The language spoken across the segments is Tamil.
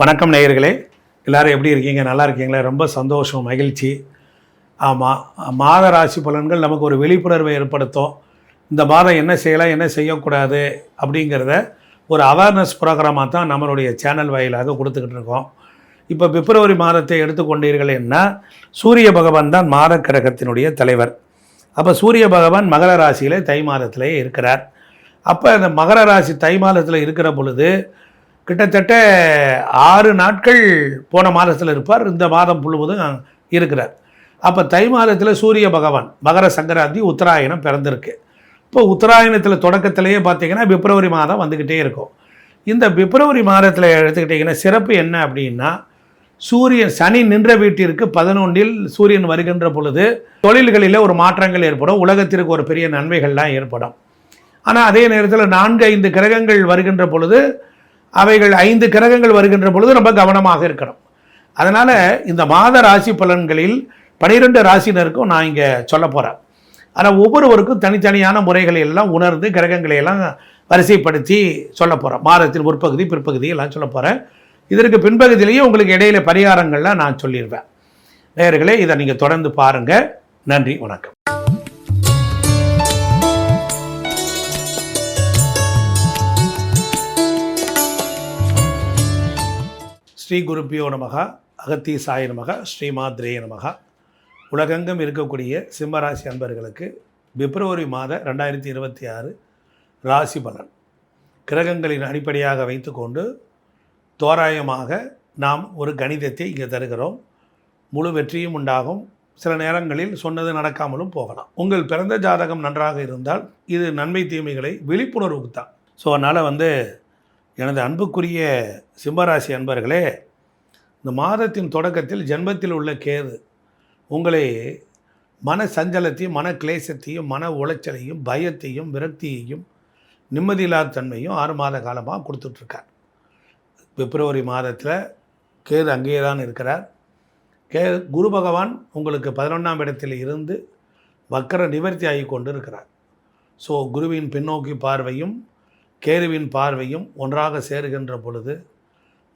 வணக்கம் நேயர்களே. எல்லோரும் எப்படி இருக்கீங்க? நல்லா இருக்கீங்களா? ரொம்ப சந்தோஷம் மகிழ்ச்சி. ஆமாம் மாத ராசி பலன்கள் நமக்கு ஒரு விழிப்புணர்வை ஏற்படுத்தும். இந்த மாதம் என்ன செய்யலாம் என்ன செய்யக்கூடாது அப்படிங்கிறத ஒரு அவேர்னஸ் ப்ரோக்ராமாக தான் நம்மளுடைய சேனல் வாயிலாக கொடுத்துக்கிட்டு இருக்கோம். இப்போ பிப்ரவரி மாதத்தை எடுத்துக்கொண்டீர்கள் என்ன? சூரிய பகவான் தான் மாத கிரகத்தினுடைய தலைவர். அப்போ சூரிய பகவான் மகர ராசியிலே தை மாதத்திலே இருக்கிறார். அப்போ அந்த மகர ராசி தை மாதத்தில் இருக்கிற பொழுது கிட்டத்தட்ட ஆறு நாட்கள் போன மாதத்தில் இருப்பார். இந்த மாதம் முழுவதும் இருக்கிறார். அப்போ தை மாதத்தில் சூரிய பகவான் மகர சங்கராந்தி உத்தராயணம் பிறந்திருக்கு. இப்போ உத்தராயணத்தில் தொடக்கத்திலேயே பார்த்தீங்கன்னா பிப்ரவரி மாதம் வந்துக்கிட்டே இருக்கும். இந்த பிப்ரவரி மாதத்தில் எடுத்துக்கிட்டிங்கன்னா சிறப்பு என்ன அப்படின்னா சூரியன் சனி நின்ற வீட்டிற்கு பதினொன்றில் சூரியன் வருகின்ற பொழுது தொழில்களில் ஒரு மாற்றங்கள் ஏற்படும். உலகத்திற்கு ஒரு பெரிய நன்மைகள்லாம் ஏற்படும். ஆனால் அதே நேரத்தில் நான்கு ஐந்து கிரகங்கள் வருகின்ற பொழுது அவைகள் ஐந்து கிரகங்கள் வருகின்ற பொழுது ரொம்ப கவனமாக இருக்கணும். அதனால் இந்த மாத ராசி பலன்களில் பனிரெண்டு ராசினருக்கும் நான் இங்கே சொல்ல போகிறேன் ஆனால் ஒவ்வொருவருக்கும் தனித்தனியான முறைகளை எல்லாம் உணர்ந்து கிரகங்களை எல்லாம் வரிசைப்படுத்தி சொல்ல போகிறேன் மாதத்தின் முற்பகுதி பிற்பகுதி எல்லாம் சொல்ல போகிறேன் இதற்கு பின்பகுதியிலேயே உங்களுக்கு இடையில பரிகாரங்கள்லாம் நான் சொல்லிடுவேன் நேர்களே இதை நீங்கள் தொடர்ந்து பாருங்கள் நன்றி வணக்கம். ஸ்ரீ குருப்பியோ நமக அகத்தீசாய நமக ஸ்ரீமாத்ரேய நமக. உலகெங்கும் இருக்கக்கூடிய சிம்மராசி அன்பர்களுக்கு பிப்ரவரி மாத ரெண்டாயிரத்தி இருபத்தி ஆறு ராசி பலன். கிரகங்களின் அடிப்படையாக வைத்துக்கொண்டு தோராயமாக நாம் ஒரு கணிதத்தை இங்கே தருகிறோம். முழு வெற்றியும் உண்டாகும். சில நேரங்களில் சொன்னது நடக்காமலும் போகலாம். உங்கள் பிறந்த ஜாதகம் நன்றாக இருந்தால் இது நன்மை தீமைகளை விழிப்புணர்வுக்கு தான் ஸோ அதனால் வந்து எனது அன்புக்குரிய சிம்மராசி அன்பர்களே இந்த மாதத்தின் தொடக்கத்தில் ஜென்மத்தில் உள்ள கேது உங்களை மன சஞ்சலத்தையும் மன கிளேசத்தையும் மன உளைச்சலையும் பயத்தையும் விரக்தியையும் நிம்மதியில்லாத தன்மையும் ஆறு மாத காலமாக கொடுத்துட்ருக்கார். பிப்ரவரி மாதத்தில் கேது அங்கேயே தான் இருக்கிறார். கே குரு பகவான் உங்களுக்கு பதினொன்றாம் இடத்தில் இருந்து வக்கர நிவர்த்தி ஆகி கொண்டு இருக்கிறார் ஸோ குருவின் பின்னோக்கி பார்வையும் கேருவின் பார்வையும் ஒன்றாக சேருகின்ற பொழுது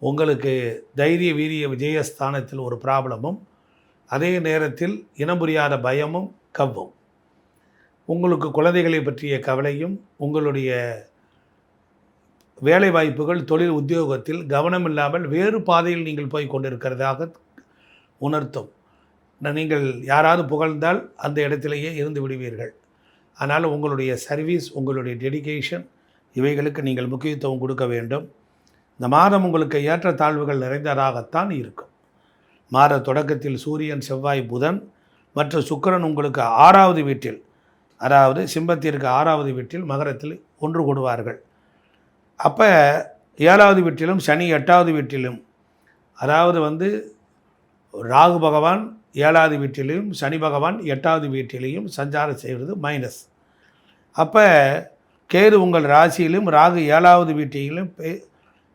உங்களுக்கு தைரிய வீரிய விஜயஸ்தானத்தில் ஒரு ப்ராப்ளமும் அதே நேரத்தில் இனம் புரியாத பயமும் கவ்வும். உங்களுக்கு குழந்தைகளை பற்றிய கவலையும் உங்களுடைய வேலை வாய்ப்புகள் தொழில் உத்தியோகத்தில் கவனம் இல்லாமல் வேறு பாதையில் நீங்கள் போய் கொண்டிருக்கிறதாக உணர்த்தும். நீங்கள் யாராவது புகழ்ந்தால் அந்த இடத்திலேயே இருந்து விடுவீர்கள். ஆனால் உங்களுடைய சர்வீஸ் உங்களுடைய டெடிகேஷன் இவைகளுக்கு நீங்கள் முக்கியத்துவம் கொடுக்க வேண்டும். இந்த மாதம் உங்களுக்கு ஏற்ற தாழ்வுகள் நிறைந்ததாகத்தான் இருக்கும். மாத தொடக்கத்தில் சூரியன் செவ்வாய் புதன் மற்றும் சுக்கிரன் உங்களுக்கு ஆறாவது வீட்டில் அதாவது சிம்பத்திற்கு ஆறாவது வீட்டில் மகரத்தில் ஒன்று கூடுவார்கள். அப்போ ஏழாவது வீட்டிலும் சனி எட்டாவது வீட்டிலும் அதாவது வந்து ராகு பகவான் ஏழாவது வீட்டிலையும் சனி பகவான் எட்டாவது வீட்டிலையும் சஞ்சாரம் செய்வது மைனஸ் அப்போ கேது உங்கள் ராசியிலும் ராகு ஏழாவது வீட்டிலும் பே-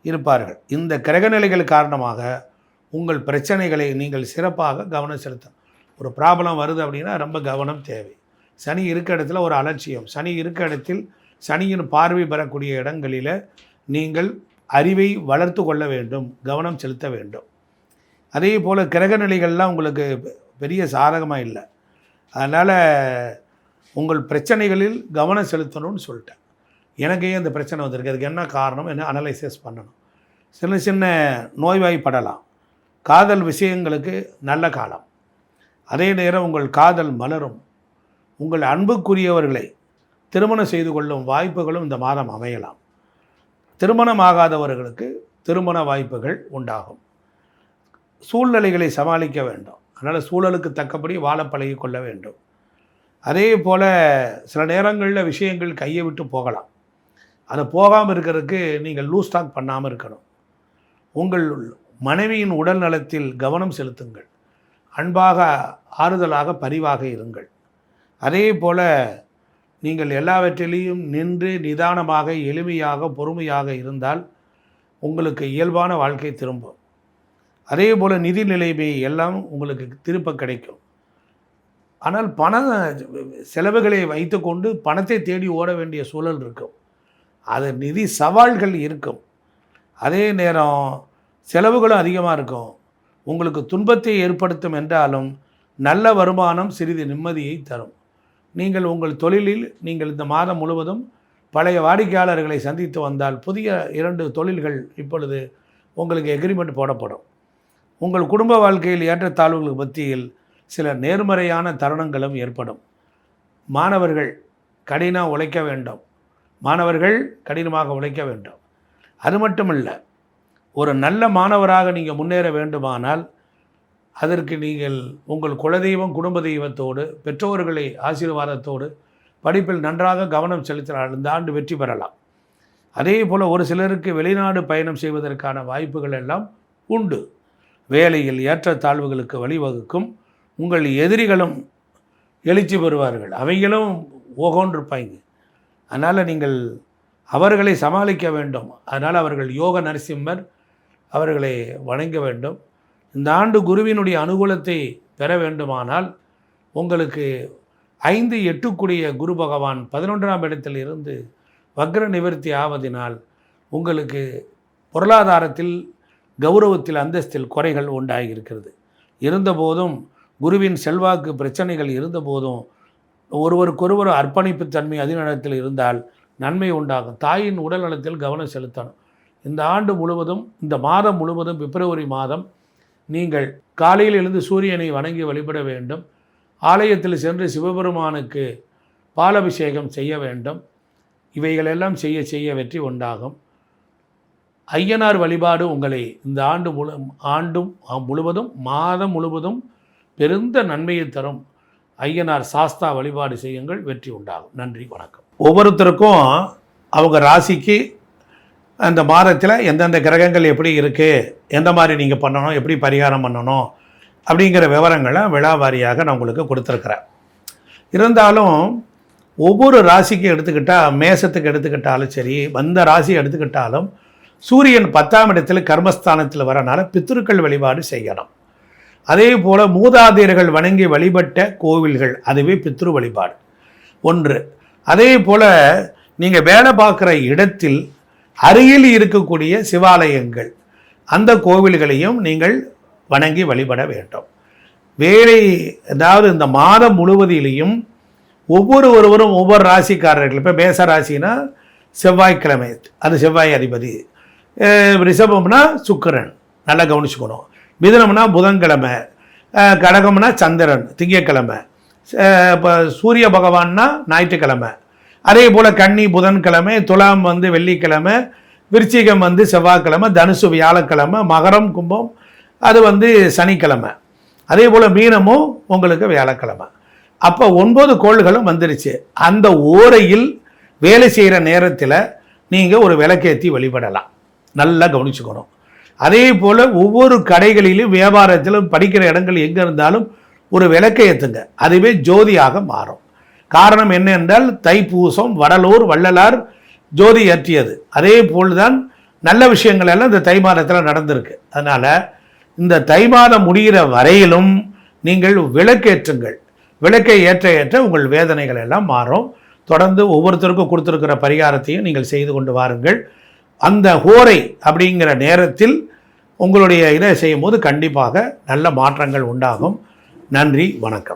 இருப்பார்கள். இந்த கிரகநிலைகள் காரணமாக உங்கள் பிரச்சனைகளை நீங்கள் சிறப்பாக கவனம் செலுத்த ஒரு ப்ராப்ளம் வருது அப்படின்னா ரொம்ப கவனம் தேவை. சனி இருக்க இடத்துல ஒரு அலட்சியம். சனி இருக்க இடத்தில் சனியின் பார்வை பெறக்கூடிய இடங்களில் நீங்கள் அறிவை வளர்த்து கொள்ள வேண்டும் கவனம் செலுத்த வேண்டும். அதே போல் கிரக நிலைகள்லாம் உங்களுக்கு பெ- பெரிய சாதகமாக இல்லை. அதனால் உங்கள் பிரச்சனைகளில் கவனம் செலுத்தணும்னு சொல்லிட்டேன். எனக்கு ஏன் இந்த பிரச்சனை வந்திருக்கு. அதுக்கு என்ன காரணம்? என்ன அனலைசிஸ் பண்ணணும். சின்ன சின்ன நோய்வாய்ப்படலாம். காதல் விஷயங்களுக்கு நல்ல காலம். அதே நேரம் உங்கள் காதல் மலரும். உங்கள் அன்புக்குரியவர்களை திருமணம் செய்து கொள்ளும் வாய்ப்புகளும் இந்த மாதம் அமையலாம். திருமணமாகாதவர்களுக்கு திருமண வாய்ப்புகள் உண்டாகும். சூழ்நிலைகளை சமாளிக்க வேண்டும். அதனால் சூழலுக்கு தக்கபடி வாழ பழகி கொள்ள வேண்டும். அதே போல் சில நேரங்களில் விஷயங்கள் கையை விட்டு போகலாம். அதை போகாமல் இருக்கிறதுக்கு நீங்கள் லூஸ் ஸ்டாக் பண்ணாமல் இருக்கணும். உங்கள் மனைவியின் உடல் நலத்தில் கவனம் செலுத்துங்கள். அன்பாக ஆறுதலாக பரிவாக இருங்கள். அதே போல் நீங்கள் எல்லாவற்றிலையும் நின்று நிதானமாக எளிமையாக பொறுமையாக இருந்தால் உங்களுக்கு இயல்பான வாழ்க்கை திரும்பும். அதே போல் நிதி நிலைமை எல்லாம் உங்களுக்கு திருப்ப கிடைக்கும். ஆனால் பண செலவுகளை வைத்துக்கொண்டு பணத்தை தேடி ஓட வேண்டிய சூழல் இருக்கும். அது நிதி சவால்கள் இருக்கும். அதே நேரம் செலவுகளும் அதிகமாக இருக்கும். உங்களுக்கு துன்பத்தை ஏற்படுத்தும் என்றாலும் நல்ல வருமானம் சிறிது நிம்மதியை தரும். நீங்கள் உங்கள் தொழிலில் நீங்கள் இந்த மாதம் முழுவதும் பழைய வாடிக்கையாளர்களை சந்தித்து வந்தால் புதிய இரண்டு தொழில்கள் இப்பொழுது உங்களுக்கு எக்ரிமெண்ட் போடப்படும். உங்கள் குடும்ப வாழ்க்கையில் ஏற்றத்தாழ்வுகளுக்கு மத்தியில் சில நேர்மறையான தருணங்களும் ஏற்படும். மாணவர்கள் கடினம் உழைக்க வேண்டும். மாணவர்கள் கடினமாக உழைக்க வேண்டும். அது மட்டுமல்ல ஒரு நல்ல மாணவராக நீங்கள் முன்னேற வேண்டுமானால் அதற்கு நீங்கள் உங்கள் குலதெய்வம் குடும்ப தெய்வத்தோடு பெற்றோர்களை ஆசீர்வாதத்தோடு படிப்பில் நன்றாக கவனம் செலுத்தினால் இந்த ஆண்டு வெற்றி பெறலாம். அதே போல் ஒரு சிலருக்கு வெளிநாடு பயணம் செய்வதற்கான வாய்ப்புகள் எல்லாம் உண்டு. வேலையில் ஏற்றத்தாழ்வுகளுக்கு வழிவகுக்கும். உங்கள் எதிரிகளும் எழுச்சி பெறுவார்கள். அவைகளும் ஓகோன்றிருப்பாங்க அதனால் நீங்கள் அவர்களை சமாளிக்க வேண்டும். அதனால் அவர்கள் யோக நரசிம்மர் அவர்களை வணங்க வேண்டும். இந்த ஆண்டு குருவினுடைய அனுகூலத்தை பெற வேண்டுமானால் உங்களுக்கு ஐந்து எட்டுக்குடிய குரு பகவான் பதினொன்றாம் இடத்தில் இருந்து வக்ர நிவர்த்தி ஆவதினால் உங்களுக்கு பொருளாதாரத்தில் கௌரவத்தில் அந்தஸ்தில் குறைகள் உண்டாகியிருக்கிறது. இருந்தபோதும் குருவின் செல்வாக்கு பிரச்சனைகள் இருந்தபோதும் ஒருவருக்கொருவர் அர்ப்பணிப்பு தன்மை அதிநலத்தில் இருந்தால் நன்மை உண்டாகும். தாயின் உடல் நலத்தில் கவனம் செலுத்தணும். இந்த ஆண்டு முழுவதும் இந்த மாதம் முழுவதும் பிப்ரவரி மாதம் நீங்கள் காலையில் எழுந்து சூரியனை வணங்கி வழிபட வேண்டும். ஆலயத்தில் சென்று சிவபெருமானுக்கு பாலபிஷேகம் செய்ய வேண்டும். இவைகளெல்லாம் செய்ய செய்ய வெற்றி உண்டாகும். ஐயனார் வழிபாடு உங்களை இந்த ஆண்டு முழு ஆண்டும் முழுவதும் மாதம் முழுவதும் பெருந்த நன்மையை தரும். ஐயனார் சாஸ்தா வழிபாடு செய்யுங்கள் வெற்றி உண்டாகும். நன்றி வணக்கம். ஒவ்வொருத்தருக்கும் அவங்க ராசிக்கு அந்த மாதத்தில் எந்தெந்த கிரகங்கள் எப்படி இருக்குது எந்த மாதிரி நீங்கள் பண்ணணும் எப்படி பரிகாரம் பண்ணணும் அப்படிங்கிற விவரங்களை விழாவாரியாக நான் உங்களுக்கு கொடுத்துருக்குறேன். இருந்தாலும் ஒவ்வொரு ராசிக்கு எடுத்துக்கிட்டால் மேசத்துக்கு எடுத்துக்கிட்டாலும் சரி வந்த ராசி எடுத்துக்கிட்டாலும் சூரியன் பத்தாம் இடத்தில் கர்மஸ்தானத்தில் வரனால பித்திருக்கள் வழிபாடு செய்யணும். அதே போல் மூதாதையர்கள் வணங்கி வழிபட்ட கோவில்கள் அதுவே பித்ரு வழிபாடு. ஒன்று அதே போல் நீங்கள் வேலை பார்க்குற இடத்தில் அருகில் இருக்கக்கூடிய சிவாலயங்கள் அந்த கோவில்களையும் நீங்கள் வணங்கி வழிபட வேண்டும். வேலை அதாவது இந்த மாதம் முழுவதிலையும் ஒவ்வொரு ஒருவரும் ஒவ்வொரு ராசிக்காரர்கள் இப்போ மேச ராசினா செவ்வாய்க்கிழமை அது செவ்வாய் அதிபதி. ரிஷபம்னா சுக்கரன் நல்லா கவனிச்சுக்கணும். மிதனம்னா புதன்கிழமை கடகம்னா சந்திரன் திங்கக்கிழமை இப்போ சூரிய பகவான்னா ஞாயிற்றுக்கிழமை. அதே போல் கன்னி புதன்கிழமை துலாம் வந்து வெள்ளிக்கிழமை விருச்சிகம் வந்து செவ்வாய்க்கிழமை தனுசு வியாழக்கிழமை மகரம் கும்பம் அது வந்து சனிக்கிழமை. அதே போல் மீனமும் உங்களுக்கு வியாழக்கிழமை. அப்போ ஒன்பது கோள்களும் வந்துருச்சு. அந்த ஓரையில் வேலை செய்கிற நேரத்தில் நீங்கள் ஒரு விளக்கேற்றி வழிபடலாம். நல்லா கவனிச்சுக்கணும். அதே போல் ஒவ்வொரு கடைகளிலும் வியாபாரத்திலும் படிக்கிற இடங்கள் எங்கே இருந்தாலும் ஒரு விளக்கை ஏற்றுங்க அதுவே ஜோதியாக மாறும். காரணம் என்ன என்றால் தைப்பூசம் வடலூர் வள்ளலார் ஜோதி ஏற்றியது. அதே போல்தான் நல்ல விஷயங்கள் எல்லாம் இந்த தை மாதத்தில் நடந்திருக்கு. அதனால் இந்த தை மாதம் முடிகிற வரையிலும் நீங்கள் விளக்கேற்றுங்கள். விளக்கை ஏற்ற ஏற்ற உங்கள் வேதனைகள் எல்லாம் மாறும். தொடர்ந்து ஒவ்வொருத்தருக்கும் கொடுத்துருக்கிற பரிகாரத்தையும் நீங்கள் செய்து கொண்டு வாருங்கள். அந்த ஹோரை அப்படிங்கிற நேரத்தில் உங்களுடைய இதை செய்யும்போது கண்டிப்பாக நல்ல மாற்றங்கள் உண்டாகும். நன்றி வணக்கம்.